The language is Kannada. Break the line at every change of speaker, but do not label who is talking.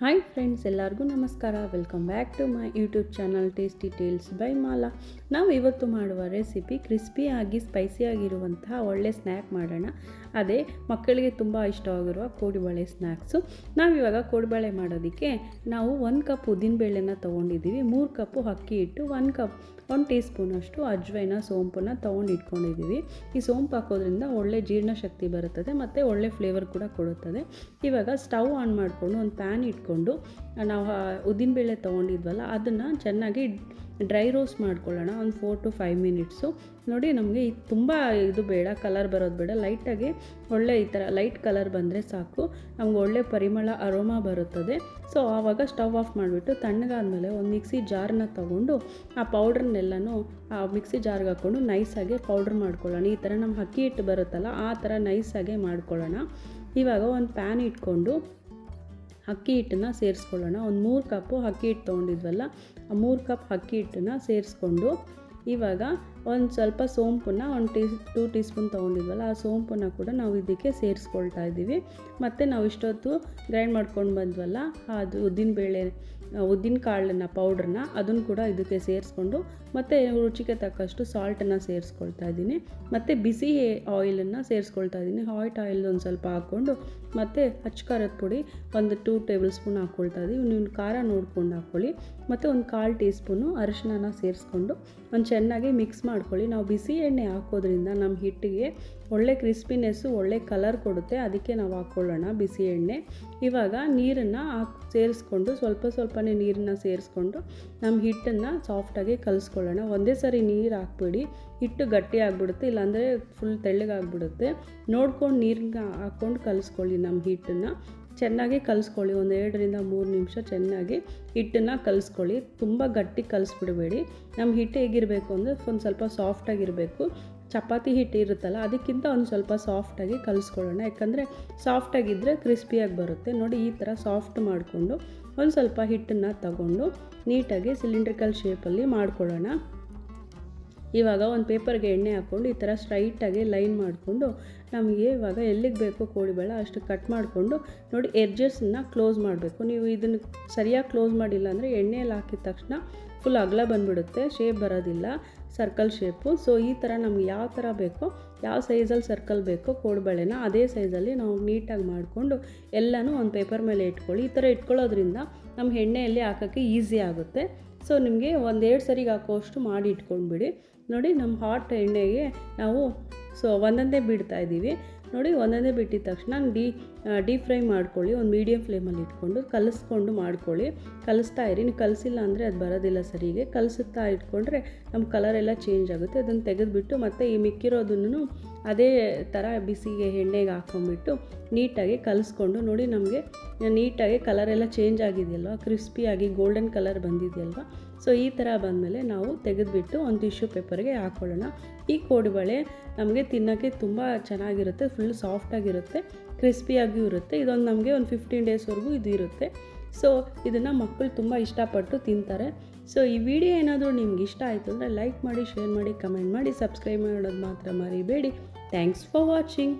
ಹಾಯ್ ಫ್ರೆಂಡ್ಸ್ ಎಲ್ಲರಿಗೂ ನಮಸ್ಕಾರ. Welcome back to my YouTube channel tasty tales by Mala ನಾವು ಇವತ್ತು ಮಾಡುವ ರೆಸಿಪಿ ಕ್ರಿಸ್ಪಿಯಾಗಿ ಸ್ಪೈಸಿಯಾಗಿರುವಂತಹ ಒಳ್ಳೆ ಸ್ನ್ಯಾಕ್ ಮಾಡೋಣ. ಅದೇ ಮಕ್ಕಳಿಗೆ ತುಂಬ ಇಷ್ಟವಾಗಿರುವ ಕೋಡಿಬಳೆ ಸ್ನ್ಯಾಕ್ಸು ನಾವಿವಾಗ ಕೋಡಿಬಳೆ ಮಾಡೋದಕ್ಕೆ ನಾವು ಒಂದು ಕಪ್ ಉದ್ದಿನಬೇಳೆನ ತೊಗೊಂಡಿದ್ದೀವಿ. ಮೂರು ಕಪ್ಪು ಅಕ್ಕಿ ಇಟ್ಟು ಒಂದು ಕಪ್ ಒಂದು ಟೀ ಸ್ಪೂನಷ್ಟು ಅಜ್ವೈನ ಸೋಂಪನ್ನ ತೊಗೊಂಡು ಇಟ್ಕೊಂಡಿದ್ದೀವಿ ಈ ಸೋಂಪು ಹಾಕೋದ್ರಿಂದ ಒಳ್ಳೆ ಜೀರ್ಣಶಕ್ತಿ ಬರುತ್ತದೆ, ಮತ್ತು ಒಳ್ಳೆ ಫ್ಲೇವರ್ ಕೂಡ ಕೊಡುತ್ತದೆ. ಇವಾಗ ಸ್ಟವ್ ಆನ್ ಮಾಡಿಕೊಂಡು ಒಂದು ಪ್ಯಾನ್ ಇಟ್ಕೊಂಡು ನಾವು ಉದ್ದಿನಬೇಳೆ ತೊಗೊಂಡಿದ್ವಲ್ಲ, ಅದನ್ನು ಚೆನ್ನಾಗಿ ಡ್ರೈ ರೋಸ್ಟ್ ಮಾಡ್ಕೊಳ್ಳೋಣ, ಒಂದು ಫೋರ್ ಟು ಫೈವ್ ಮಿನಿಟ್ಸು ನೋಡಿ, ನಮಗೆ ಇದು ತುಂಬ ಇದು ಬೇಡ ಕಲರ್ ಬರೋದು ಬೇಡ. ಲೈಟಾಗಿ ಒಳ್ಳೆ ಈ ಥರ ಲೈಟ್ ಕಲರ್ ಬಂದರೆ ಸಾಕು. ನಮ್ಗೆ ಒಳ್ಳೆ ಪರಿಮಳ ಅರೋಮಾ ಬರುತ್ತದೆ. ಸೊ ಆವಾಗ ಸ್ಟವ್ ಆಫ್ ಮಾಡಿಬಿಟ್ಟು ತಣ್ಣಗಾದಮೇಲೆ ಒಂದು ಮಿಕ್ಸಿ ಜಾರನ್ನ ತೊಗೊಂಡು, ಆ ಪೌಡ್ರನ್ನೆಲ್ಲನೂ ಆ ಮಿಕ್ಸಿ ಜಾರ್ಗೆ ಹಾಕ್ಕೊಂಡು ನೈಸಾಗಿ ಪೌಡ್ರ್ ಮಾಡ್ಕೊಳ್ಳೋಣ. ಈ ಥರ ನಮ್ಮ ಅಕ್ಕಿ ಹಿಟ್ಟು ಬರುತ್ತಲ್ಲ, ಆ ಥರ ನೈಸಾಗೆ ಮಾಡ್ಕೊಳ್ಳೋಣ. ಇವಾಗ ಒಂದು ಪ್ಯಾನ್ ಇಟ್ಕೊಂಡು ಅಕ್ಕಿ ಹಿಟ್ಟನ್ನ ಸೇರಿಸ್ಕೊಳ್ಳೋಣ. ಒಂದು ಮೂರು ಕಪ್ಪು ಅಕ್ಕಿ ಹಿಟ್ಟು ತೊಗೊಂಡಿದ್ವಲ್ಲ, ಆ ಮೂರು ಕಪ್ ಅಕ್ಕಿ ಹಿಟ್ಟನ್ನ ಸೇರಿಸ್ಕೊಂಡು ಇವಾಗ ಒಂದು ಸ್ವಲ್ಪ ಸೋಂಪನ್ನು ಒಂದು ಟೀ, ಟೂ ಟೀ ಸ್ಪೂನ್ ತೊಗೊಂಡಿದ್ವಲ್ಲ, ಆ ಸೋಂಪನ್ನು ಕೂಡ ನಾವು ಇದಕ್ಕೆ ಸೇರಿಸ್ಕೊಳ್ತಾ ಇದ್ದೀವಿ. ಮತ್ತು ನಾವು ಇಷ್ಟೊತ್ತು ಗ್ರೈಂಡ್ ಮಾಡ್ಕೊಂಡು ಬಂದ್ವಲ್ಲ, ಅದು ಉದ್ದಿನಬೇಳೆ ಉದ್ದಿನ ಕಾಳನ್ನ, ಪೌಡ್ರನ್ನ, ಅದನ್ನು ಕೂಡ ಇದಕ್ಕೆ ಸೇರಿಸ್ಕೊಂಡು, ಮತ್ತು ರುಚಿಗೆ ತಕ್ಕಷ್ಟು ಸಾಲ್ಟನ್ನು ಸೇರಿಸ್ಕೊಳ್ತಾ ಇದ್ದೀನಿ. ಮತ್ತು ಬಿಸಿ ಆಯಿಲನ್ನು ಸೇರಿಸ್ಕೊಳ್ತಾ ಇದ್ದೀನಿ. ಹಾಯ್ಟ್ ಆಯಿಲ್ ಒಂದು ಸ್ವಲ್ಪ ಹಾಕ್ಕೊಂಡು, ಮತ್ತು ಖಾರದ ಪುಡಿ ಒಂದು ಟೂ ಟೇಬಲ್ ಸ್ಪೂನ್ ಹಾಕ್ಕೊಳ್ತಾ ಇದ್ದೀವಿ ನೀವು ಖಾರ ನೋಡ್ಕೊಂಡು ಹಾಕ್ಕೊಳ್ಳಿ. ಮತ್ತು ಒಂದು ಕಾಲು ಟೀ ಸ್ಪೂನು ಅರಿಶಿನ ಸೇರಿಸ್ಕೊಂಡು, ಒಂದು ಚೆನ್ನಾಗಿ ಮಿಕ್ಸ್ ಮಾಡ್ಕೊಳ್ಳಿ. ನಾವು ಬಿಸಿ ಎಣ್ಣೆ ಹಾಕೋದ್ರಿಂದ ನಮ್ಮ ಹಿಟ್ಟಿಗೆ ಒಳ್ಳೆ ಕ್ರಿಸ್ಪಿನೆಸ್ಸು, ಒಳ್ಳೆ ಕಲರ್ ಕೊಡುತ್ತೆ. ಅದಕ್ಕೆ ನಾವು ಹಾಕ್ಕೊಳ್ಳೋಣ ಬಿಸಿ ಎಣ್ಣೆ. ಇವಾಗ ನೀರನ್ನು ಹಾಕಿ, ಸೇರಿಸ್ಕೊಂಡು ಸ್ವಲ್ಪ ಸ್ವಲ್ಪನೇ ನೀರನ್ನ ಸೇರಿಸ್ಕೊಂಡು ನಮ್ಮ ಹಿಟ್ಟನ್ನು ಸಾಫ್ಟಾಗಿ ಕಲಿಸ್ಕೊಳ್ಳೋಣ. ಒಂದೇ ಸರಿ ನೀರು ಹಾಕ್ಬಿಡಿ. ಹಿಟ್ಟು ಗಟ್ಟಿ ಆಗಿಬಿಡುತ್ತೆ, ಇಲ್ಲಾಂದರೆ ಫುಲ್ ತೆಳ್ಳಗಾಗ್ಬಿಡುತ್ತೆ. ನೋಡ್ಕೊಂಡು ನೀರನ್ನ ಹಾಕ್ಕೊಂಡು ಕಲಿಸ್ಕೊಳ್ಳಿ ನಮ್ಮ ಹಿಟ್ಟನ್ನು. ಚೆನ್ನಾಗಿ ಕಲಿಸ್ಕೊಳ್ಳಿ, ಒಂದು ಎರಡರಿಂದ ಮೂರು ನಿಮಿಷ ಚೆನ್ನಾಗಿ ಹಿಟ್ಟನ್ನು ಕಲಿಸ್ಕೊಳ್ಳಿ. ತುಂಬ ಗಟ್ಟಿ ಕಲಿಸ್ಬಿಡಬೇಡಿ. ನಮ್ಮ ಹಿಟ್ಟು ಹೇಗಿರಬೇಕು ಅಂದರೆ ಒಂದು ಸ್ವಲ್ಪ ಸಾಫ್ಟಾಗಿರಬೇಕು ಚಪಾತಿ ಹಿಟ್ಟು ಇರುತ್ತಲ್ಲ, ಅದಕ್ಕಿಂತ ಒಂದು ಸ್ವಲ್ಪ ಸಾಫ್ಟಾಗಿ ಕಲಿಸ್ಕೊಳ್ಳೋಣ. ಯಾಕಂದರೆ ಸಾಫ್ಟಾಗಿದ್ದರೆ ಕ್ರಿಸ್ಪಿಯಾಗಿ ಬರುತ್ತೆ. ನೋಡಿ, ಈ ಥರ ಸಾಫ್ಟ್ ಮಾಡಿಕೊಂಡು ಒಂದು ಸ್ವಲ್ಪ ಹಿಟ್ಟನ್ನು ತಗೊಂಡು ನೀಟಾಗಿ ಸಿಲಿಂಡ್ರಿಕಲ್ ಶೇಪಲ್ಲಿ ಮಾಡ್ಕೊಳ್ಳೋಣ. ಇವಾಗ ಒಂದು ಪೇಪರ್ಗೆ ಎಣ್ಣೆ ಹಾಕ್ಕೊಂಡು ಈ ಥರ ಸ್ಟ್ರೈಟಾಗಿ ಲೈನ್ ಮಾಡಿಕೊಂಡು ನಮಗೆ ಇವಾಗ ಎಲ್ಲಿಗೆ ಬೇಕೋ ಕೋಳಿಬೇಳೆ ಅಷ್ಟು ಕಟ್ ಮಾಡಿಕೊಂಡು ನೋಡಿ ಎಡ್ಜಸ್ಸನ್ನು ಕ್ಲೋಸ್ ಮಾಡಬೇಕು. ನೀವು ಇದನ್ನು ಸರಿಯಾಗಿ ಕ್ಲೋಸ್ ಮಾಡಿಲ್ಲ ಅಂದರೆ ಎಣ್ಣೆಯಲ್ಲಿ ಹಾಕಿದ ತಕ್ಷಣ ಫುಲ್ ಅಗಲ ಬಂದುಬಿಡುತ್ತೆ ಶೇಪ್ ಬರೋದಿಲ್ಲ ಸರ್ಕಲ್ ಶೇಪು ಸೊ ಈ ಥರ ನಮ್ಗೆ ಯಾವ ಥರ ಬೇಕೋ, ಯಾವ ಸೈಜಲ್ಲಿ ಸರ್ಕಲ್ ಬೇಕೋ ಕೋಡುಬಳೆನ ಅದೇ ಸೈಜಲ್ಲಿ ನಾವು ನೀಟಾಗಿ ಮಾಡಿಕೊಂಡು ಎಲ್ಲನೂ ಒಂದು ಪೇಪರ್ ಮೇಲೆ ಇಟ್ಕೊಳ್ಳಿ. ಈ ಥರ ಇಟ್ಕೊಳ್ಳೋದ್ರಿಂದ ನಮ್ಮ ಎಣ್ಣೆಯಲ್ಲಿ ಹಾಕೋಕ್ಕೆ ಈಸಿ ಆಗುತ್ತೆ. ಸೊ ನಿಮಗೆ ಒಂದೆರಡು ಸರಿಗೆ ಹಾಕೋಷ್ಟು ಮಾಡಿ ಇಟ್ಕೊಂಡ್ಬಿಡಿ. ನೋಡಿ ನಮ್ಮ ಹಾಟ್ ಎಣ್ಣೆಗೆ ನಾವು ಸೊ ಒಂದೊಂದೇ ಬಿಡ್ತಾ ಇದ್ದೀವಿ. ನೋಡಿ, ಒಂದೊಂದೇ ಬಿಟ್ಟಿದ ತಕ್ಷಣ ಡೀ ಡೀಪ್ ಫ್ರೈ ಮಾಡ್ಕೊಳ್ಳಿ, ಒಂದು ಮೀಡಿಯಮ್ ಫ್ಲೇಮಲ್ಲಿ ಇಟ್ಕೊಂಡು ಕಲಿಸ್ಕೊಂಡು ಮಾಡ್ಕೊಳ್ಳಿ. ಕಲಿಸ್ತಾ ಇರಿ. ನೀವು ಕಲಿಸಿಲ್ಲ ಅಂದರೆ ಅದು ಬರೋದಿಲ್ಲ ಸರಿಗೆ ಕಲಿಸುತ್ತಾ ಇಟ್ಕೊಂಡ್ರೆ ನಮ್ಮ ಕಲರ್ ಎಲ್ಲ ಚೇಂಜ್ ಆಗುತ್ತೆ. ಅದನ್ನು ತೆಗೆದುಬಿಟ್ಟು ಮತ್ತು ಈ ಮಿಕ್ಕಿರೋದನ್ನು ಅದೇ ಥರ ಬಿಸಿಗೆ ಎಣ್ಣೆಗೆ ಹಾಕೊಂಡ್ಬಿಟ್ಟು ನೀಟಾಗಿ ಕಲಿಸ್ಕೊಂಡು ನೋಡಿ ನಮಗೆ ನೀಟಾಗಿ ಕಲರ್ ಎಲ್ಲ ಚೇಂಜ್ ಆಗಿದೆಯಲ್ವ? ಕ್ರಿಸ್ಪಿಯಾಗಿ ಗೋಲ್ಡನ್ ಕಲರ್ ಬಂದಿದೆಯಲ್ವ? ಸೊ ಈ ಥರ ಬಂದಮೇಲೆ ನಾವು ತೆಗೆದುಬಿಟ್ಟು ಒಂದು ಟಿಶ್ಯೂ ಪೇಪರ್ಗೆ ಹಾಕ್ಕೊಳ್ಳೋಣ ಈ ಕೋಡುಬಳೆ ನಮಗೆ ತಿನ್ನೋಕ್ಕೆ ತುಂಬ ಚೆನ್ನಾಗಿರುತ್ತೆ ಫುಲ್ ಸಾಫ್ಟಾಗಿರುತ್ತೆ ಕ್ರಿಸ್ಪಿಯಾಗಿಯೂ ಇರುತ್ತೆ. ಇದೊಂದು ನಮಗೆ ಒಂದು ಫಿಫ್ಟೀನ್ ಡೇಸ್ವರೆಗೂ ಇದು ಇರುತ್ತೆ. ಸೊ ಇದನ್ನು ಮಕ್ಕಳು ತುಂಬ ಇಷ್ಟಪಟ್ಟು ತಿಂತಾರೆ. ಸೊ ಈ ವಿಡಿಯೋ ಏನಾದರೂ ನಿಮ್ಗೆ ಇಷ್ಟ ಆಯಿತು ಅಂದರೆ ಲೈಕ್ ಮಾಡಿ ಶೇರ್ ಮಾಡಿ ಕಮೆಂಟ್ ಮಾಡಿ ಸಬ್ಸ್ಕ್ರೈಬ್ ಮಾಡೋದು ಮಾತ್ರ ಮರಿಬೇಡಿ. Thanks for watching